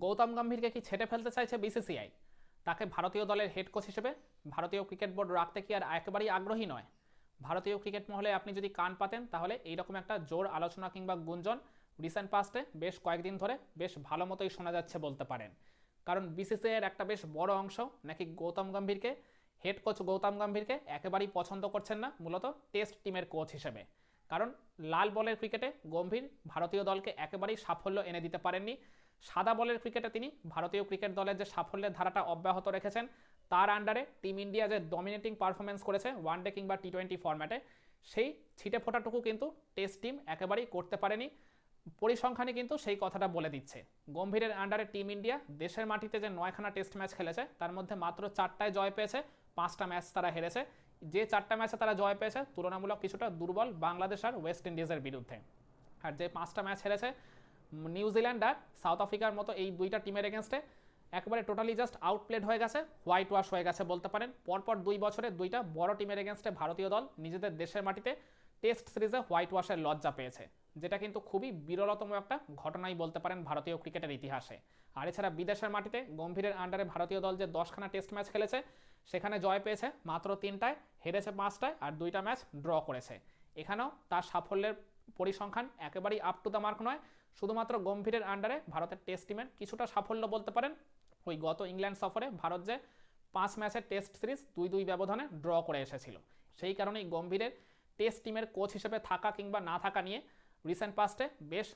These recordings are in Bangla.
গৌতম গম্ভীরকে কি ছেটে ফেলতে চাইছে বিসিসিআই তাকে ভারতীয় দলের হেড কোচ হিসেবে ভারতীয় ক্রিকেট বোর্ড রাখতে কি আর একেবারেই আগ্রহী নয়? ভারতীয় ক্রিকেট মহলে আপনি যদি কান পাতেন, তাহলে এইরকম একটা জোর আলোচনা কিংবা গুঞ্জন রিসেন্ট পাস্টে বেশ কয়েকদিন ধরে বেশ ভালো মতোই শোনা যাচ্ছে বলতে পারেন। কারণ বিসিসিআইয়ের একটা বেশ বড় অংশ নাকি গৌতম গম্ভীরকে হেড কোচ গৌতম গম্ভীরকে একেবারেই পছন্দ করছেন না, মূলত টেস্ট টিমের কোচ হিসেবে। কারণ লাল বলের ক্রিকেটে গম্ভীর ভারতীয় দলকে একেবারেই সাফল্য এনে দিতে পারেননি। সাদা বলের ক্রিকেটে তিনি ভারতীয় ক্রিকেট দলের যে সাফল্যের ধারাটা অব্যাহত রেখেছেন, তার আন্ডারে টিম ইন্ডিয়া যে ডমিনেটিং পারফরমেন্স করেছে ওয়ানডে কিংবা টি টোয়েন্টি ফরম্যাটে সেই ছিটে ফোটাটুকু কিন্তু টেস্ট টিম একেবারেই করতে পারেনি। পরিসংখ্যানে কিন্তু সেই কথাটা বলে দিচ্ছে। গম্ভীরের আন্ডারে টিম ইন্ডিয়া দেশের মাটিতে যে নয়খানা টেস্ট ম্যাচ খেলেছে, তার মধ্যে মাত্র চারটায় জয় পেয়েছে, পাঁচটা ম্যাচ তারা হেরেছে। যে চারটা ম্যাচে তারা জয় পেয়েছে, তুলনামূলক কিছুটা দুর্বল বাংলাদেশ আর ওয়েস্ট ইন্ডিজের বিরুদ্ধে। আর যে পাঁচটা ম্যাচ হেরেছে নিউজিল্যান্ড আর সাউথ আফ্রিকার মতো এই দুইটা টিমের এগেনস্টে একবারে টোটালি জাস্ট আউটপ্লেড হয়ে গেছে হোয়াইট ওয়াশ হয়ে গেছে বলতে পারেন। পরপর দুই বছরে দুইটা বড় টিমের এগেনস্টে ভারতীয় দল নিজেদের দেশের মাটিতে টেস্ট সিরিজে হোয়াইট ওয়াশের লজ্জা পেয়েছে, যেটা কিন্তু খুবই বিরলতম একটা ঘটনাই বলতে পারেন ভারতীয় ক্রিকেটের ইতিহাসে। আর এছাড়া বিদেশের মাটিতে গম্ভীরের আন্ডারে ভারতীয় দল যে দশখানা টেস্ট ম্যাচ খেলেছে, সেখানে জয় পেয়েছে মাত্র তিনটায়, হেরেছে পাঁচটায় আর দুইটা ম্যাচ ড্র করেছে। এখানেও তার সাফল্যের পরিসংখ্যান একেবারেই আপ টু দ্য মার্ক নয় শুধুমাত্র গম্ভীরের আন্ডারে ভারতের টেস্ট টিমের কিছুটা সাফল্য বলতে পারেন। ওই গত ইংল্যান্ড সফরে ভারত যে পাঁচ ম্যাচের টেস্ট সিরিজ দুই দুই ব্যবধানে ড্র করে এসেছিল। সেই কারণেই গম্ভীরের টেস্ট টিমের কোচ হিসেবে থাকা কিংবা না থাকা নিয়ে রিসেন্ট পাস্টে বেশ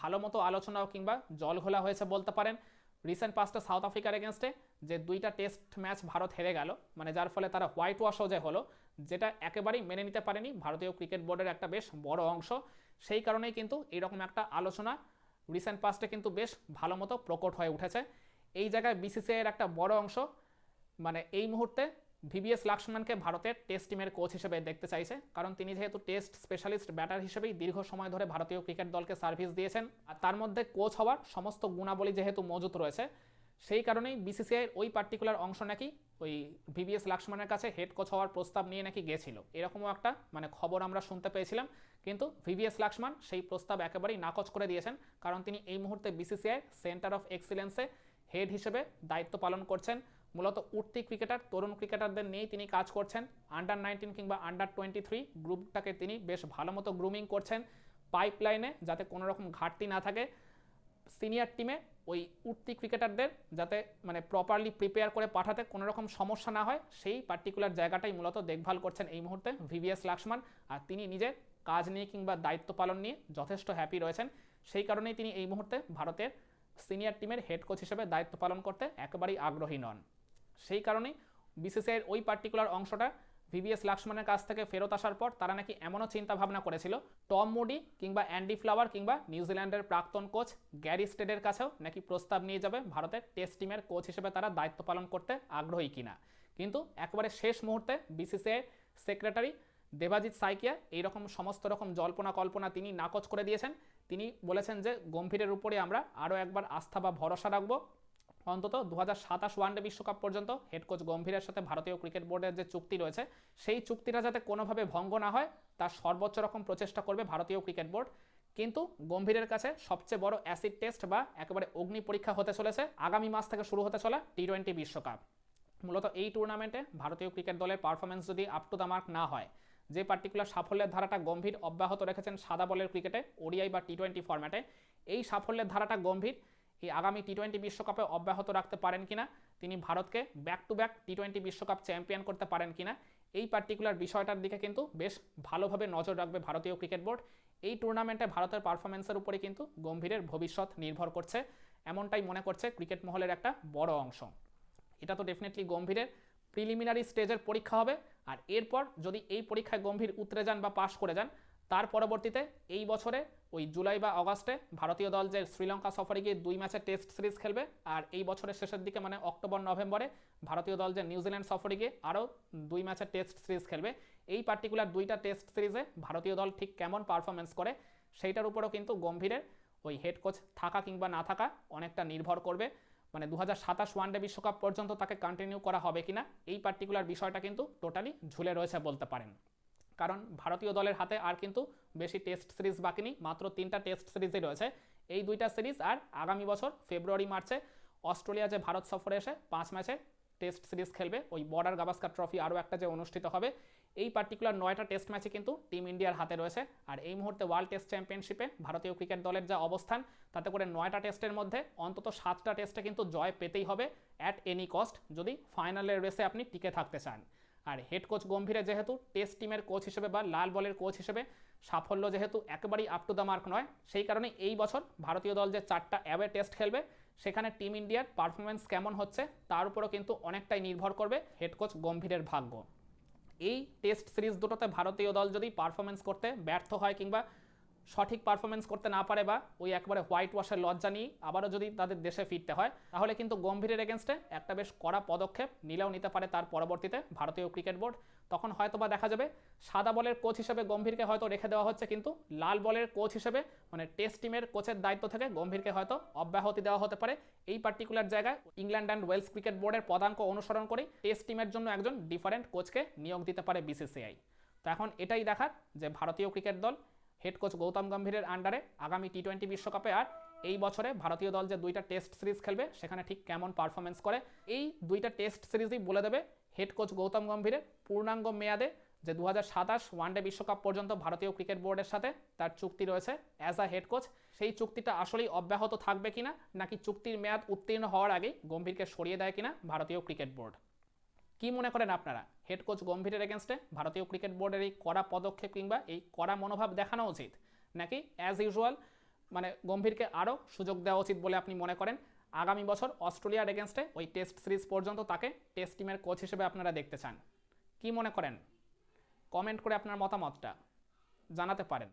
ভালো মতো আলোচনাও কিংবা জল ঘোলা হয়েছে বলতে পারেন। রিসেন্ট পাস্টে সাউথ আফ্রিকার এগেনস্টে যে দুইটা টেস্ট ম্যাচ ভারত হেরে গেল মানে যার ফলে তারা হোয়াইট ওয়াশও যে হলো, যেটা একেবারেই মেনে নিতে পারেনি ভারতীয় ক্রিকেট বোর্ডের একটা বেশ বড় অংশ। সেই কারণেই কিন্তু এরকম একটা আলোচনা রিসেন্ট পাস্টে কিন্তু বেশ ভালো মতো প্রকট হয়ে উঠেছে। এই জায়গায় বিসিসিআইয়ের একটা বড় অংশ মানে এই মুহূর্তে ভিভিএস লাক্সমানকে ভারতের টেস্ট টিমের কোচ হিসেবে দেখতে চাইছে। কারণ তিনি যেহেতু টেস্ট স্পেশালিস্ট ব্যাটার হিসেবেই দীর্ঘ সময় ধরে ভারতীয় ক্রিকেট দলকে সার্ভিস দিয়েছেন, আর তার মধ্যে কোচ হওয়ার সমস্ত গুণাবলী যেহেতু মজুত রয়েছে, সেই কারণেই বিসিসিআইয়ের ওই পার্টিকুলার অংশ নাকি ওই ভিভিএস লাক্সমানের কাছে হেড কোচ হওয়ার প্রস্তাব নিয়ে নাকি গেছিল। এরকমও একটা মানে খবর আমরা শুনতে পেয়েছিলাম। কিন্তু ভিভিএস লাক্সমান সেই প্রস্তাব একেবারেই নাকচ করে দিয়েছেন, কারণ তিনি এই মুহূর্তে বিসিসিআই সেন্টার অফ এক্সিলেন্সে হেড হিসেবে দায়িত্ব পালন করছেন। মূলত উঠতি ক্রিকেটার, তরুণ ক্রিকেটারদের নিয়েই তিনি কাজ করছেন। আন্ডার নাইনটিন কিংবা আন্ডার টোয়েন্টি থ্রি গ্রুপটাকে তিনি বেশ ভালো মতো গ্রুমিং করছেন। পাইপলাইনে যাতে কোনো রকম ঘাটতি না থাকে। সিনিয়র টিমে ওই উঠতি ক্রিকেটারদের যাতে মানে প্রপারলি প্রিপেয়ার করে পাঠাতে কোনো রকম সমস্যা না হয়, সেই পার্টিকুলার জায়গাটাই মূলত দেখভাল করছেন এই মুহূর্তে ভিভিএস লাক্সমান আর তিনি নিজের কাজ নিয়ে কিংবা দায়িত্ব পালন নিয়ে যথেষ্ট হ্যাপি রয়েছেন। সেই কারণেই তিনি এই মুহূর্তে ভারতের সিনিয়র টিমের হেড কোচ হিসেবে দায়িত্ব পালন করতে একেবারেই আগ্রহী নন। সেই কারণেই বিসিসিআইয়ের ওই পার্টিকুলার অংশটা ভিভিএস লাক্সমানের কাছ থেকে ফেরত আসার পর তারা নাকি এমনও চিন্তা ভাবনা করেছিল টম মুডি কিংবা অ্যান্ডি ফ্লাওয়ার কিংবা নিউজিল্যান্ডের প্রাক্তন কোচ গ্যারি স্টেডের কাছেও নাকি প্রস্তাব নিয়ে যাবে ভারতের টেস্ট টিমের কোচ হিসেবে তারা দায়িত্ব পালন করতে আগ্রহী কিনা। কিন্তু একবারে শেষ মুহূর্তে বিসিসিআই সেক্রেটারি দেবাজিৎ সাইকিয়া এইরকম সমস্ত রকম জল্পনা কল্পনা তিনি নাকচ করে দিয়েছেন। তিনি বলেছেন যে, গম্ভীরের উপরে আমরা আরও একবার আস্থা বা ভরসা রাখব। অন্তত দু হাজার সাতাশ ওয়ানডে বিশ্বকাপ পর্যন্ত হেড কোচ গম্ভীরের সাথে ভারতীয় ক্রিকেট বোর্ডের যে চুক্তি রয়েছে, সেই চুক্তিটা যাতে কোনোভাবে ভঙ্গ না হয়, তার সর্বোচ্চ রকম প্রচেষ্টা করবে ভারতীয় ক্রিকেট বোর্ড। কিন্তু গম্ভীরের কাছে সবচেয়ে বড় অ্যাসিড টেস্ট বা একেবারে অগ্নি পরীক্ষা হতে চলেছে, আগামী মাস থেকে শুরু হতে চলা টি টোয়েন্টি বিশ্বকাপ। মূলত এই টুর্নামেন্টে ভারতীয় ক্রিকেট দলের পারফরমেন্স যদি আপ টু দ্য মার্ক না হয়, যে পার্টিকুলার সাফল্যের ধারাটা গম্ভীর অব্যাহত রেখেছেন সাদা বলের ক্রিকেটে, ওডিআই বা টি টোয়েন্টি ফরম্যাটে এই সাফল্যের ধারাটা গম্ভীর। এই আগামী টি টোয়েন্টি বিশ্বকাপে অব্যাহত রাখতে পারেন কিনা? তিনি ভারতকে back to back T twenty বিশ্বকাপ চ্যাম্পিয়ন করতে পারেন কিনা? এই পার্টিকুলার বিষয়টার দিকে কিন্তু বেশ ভালোভাবে নজর রাখবে ভারতীয় ক্রিকেট বোর্ড এই টুর্নামেন্টে ভারতের পারফরমেন্সের উপরে কিন্তু গম্ভীরের ভবিষ্যৎ নির্ভর করছে। এমনটাই মনে করছে ক্রিকেট মহলের একটা বড় অংশ। এটা তো ডেফিনেটলি গম্ভীরের প্রিলিমিনারি স্টেজের পরীক্ষা হবে। আর এরপর যদি এই পরীক্ষায় গম্ভীর উতরে যান বা পাশ করে যান তার পরবর্তীতে এই বছরে, ওই জুলাই বা অগাস্টে, ভারতীয় দল যে শ্রীলঙ্কা সফরে গিয়ে দুই ম্যাচের টেস্ট সিরিজ খেলবে, আর এই বছরের শেষের দিকে মানে অক্টোবর, নভেম্বরে, ভারতীয় দল যে নিউজিল্যান্ড সফরে গিয়ে আরও দুই ম্যাচের টেস্ট সিরিজ খেলবে। এই পার্টিকুলার দুইটা টেস্ট সিরিজে ভারতীয় দল ঠিক কেমন পারফরমেন্স করে, সেইটার উপরেও কিন্তু গম্ভীরের ওই হেড কোচ থাকা কিংবা না থাকা অনেকটা নির্ভর করবে। মানে দু হাজার সাতাশ ওয়ানডে বিশ্বকাপ পর্যন্ত তাকে কন্টিনিউ করা হবে কিনা, এই পার্টিকুলার বিষয়টা কিন্তু টোটালি ঝুলে রয়েছে বলতে পারেন। কারণ ভারতীয় দলের হাতে আর কিন্তু বেশি টেস্ট সিরিজ বাকি নেই, মাত্র তিনটা টেস্ট সিরিজই রয়েছে। এই দুইটা সিরিজ আর আগামী বছর ফেব্রুয়ারি, মার্চে অস্ট্রেলিয়া যে ভারত সফরে এসে পাঁচ ম্যাচে টেস্ট সিরিজ খেলবে, ওই বর্ডার গাভাস্কার ট্রফি আরও একটা যে অনুষ্ঠিত হবে, এই পার্টিকুলার নয়টা টেস্ট ম্যাচে কিন্তু টিম ইন্ডিয়ার হাতে রয়েছে। আর এই মুহূর্তে ওয়ার্ল্ড টেস্ট চ্যাম্পিয়নশিপে ভারতীয় ক্রিকেট দলের যা অবস্থান, তাতে করে নয়টা টেস্টের মধ্যে অন্তত সাতটা টেস্টে কিন্তু জয় পেতেই হবে অ্যাট এনি কস্ট যদি ফাইনালের রেসে আপনি টিকে থাকতে চান। আর হেড কোচ গম্ভীরে যেহেতু টেস্ট টিমের কোচ হিসেবে বা লাল বলের কোচ হিসেবে সাফল্য যেহেতু একেবারেই আপ টু দ্য মার্ক নয়। সেই কারণে এই বছর ভারতীয় দল যে চারটা অ্যাওয়ে টেস্ট খেলবে, সেখানে টিম ইন্ডিয়ার পারফরমেন্স কেমন হচ্ছে, তার উপরও কিন্তু অনেকটাই নির্ভর করবে হেড কোচ গম্ভীরের ভাগ্য। এই টেস্ট সিরিজ দুটোতে ভারতীয় দল যদি পারফরমেন্স করতে ব্যর্থ হয় কিংবা সঠিক পারফরমেন্স করতে না পারে বা ওই একবারে হোয়াইট ওয়াশের লজ্জা নিয়ে আবারও যদি তাদের দেশে ফিরতে হয়, তাহলে কিন্তু গম্ভীরের এগেনস্টে একটা বেশ কড়া পদক্ষেপ নিলেও নিতে পারে তার পরবর্তীতে ভারতীয় ক্রিকেট বোর্ড তখন হয়তো বা দেখা যাবে সাদা বলের কোচ হিসেবে গম্ভীরকে হয়তো রেখে দেওয়া হচ্ছে, কিন্তু লাল বলের কোচ হিসেবে মানে টেস্ট টিমের কোচের দায়িত্ব থেকে গম্ভীরকে হয়তো অব্যাহতি দেওয়া হতে পারে। এই পার্টিকুলার জায়গায় ইংল্যান্ড অ্যান্ড ওয়েলস ক্রিকেট বোর্ডের পদাঙ্ক অনুসরণ করে টেস্ট টিমের জন্য একজন ডিফারেন্ট কোচকে নিয়োগ দিতে পারে বিসিসিআই তো এখন এটাই দেখার যে ভারতীয় ক্রিকেট দল হেড কোচ গৌতম গম্ভীরের আন্ডারে আগামী টি টোয়েন্টি বিশ্বকাপে আর এই বছরে ভারতীয় দল যে দুইটা টেস্ট সিরিজ খেলবে, সেখানে ঠিক কেমন পারফরমেন্স করে, এই দুইটা টেস্ট সিরিজই বলে দেবে হেড কোচ গৌতম গম্ভীরের পূর্ণাঙ্গ মেয়াদে যে দু হাজার সাতাশ ওয়ানডে বিশ্বকাপ পর্যন্ত ভারতীয় ক্রিকেট বোর্ডের সাথে তার চুক্তি রয়েছে অ্যাজ আ হেড কোচ সেই চুক্তিটা আসলেই অব্যাহত থাকবে কিনা নাকি চুক্তির মেয়াদ উত্তীর্ণ হওয়ার আগেই গম্ভীরকে সরিয়ে দেয় কিনা ভারতীয় ক্রিকেট বোর্ড। কি মনে করেন আপনারা? হেড কোচ গম্ভীরের এগেনস্টে ভারতীয় ক্রিকেট বোর্ডের এই কড়া পদক্ষেপ কিংবা এই কড়া মনোভাব দেখানো উচিত? নাকি অ্যাজ ইউজুয়াল মানে গম্ভীরকে আরও সুযোগ দেওয়া উচিত বলে আপনি মনে করেন? আগামী বছর অস্ট্রেলিয়ার এগেনস্টে ওই টেস্ট সিরিজ পর্যন্ত তাকে টেস্ট টিমের কোচ হিসেবে আপনারা দেখতে চান। কি মনে করেন? কমেন্ট করে আপনার মতামতটা জানাতে পারেন।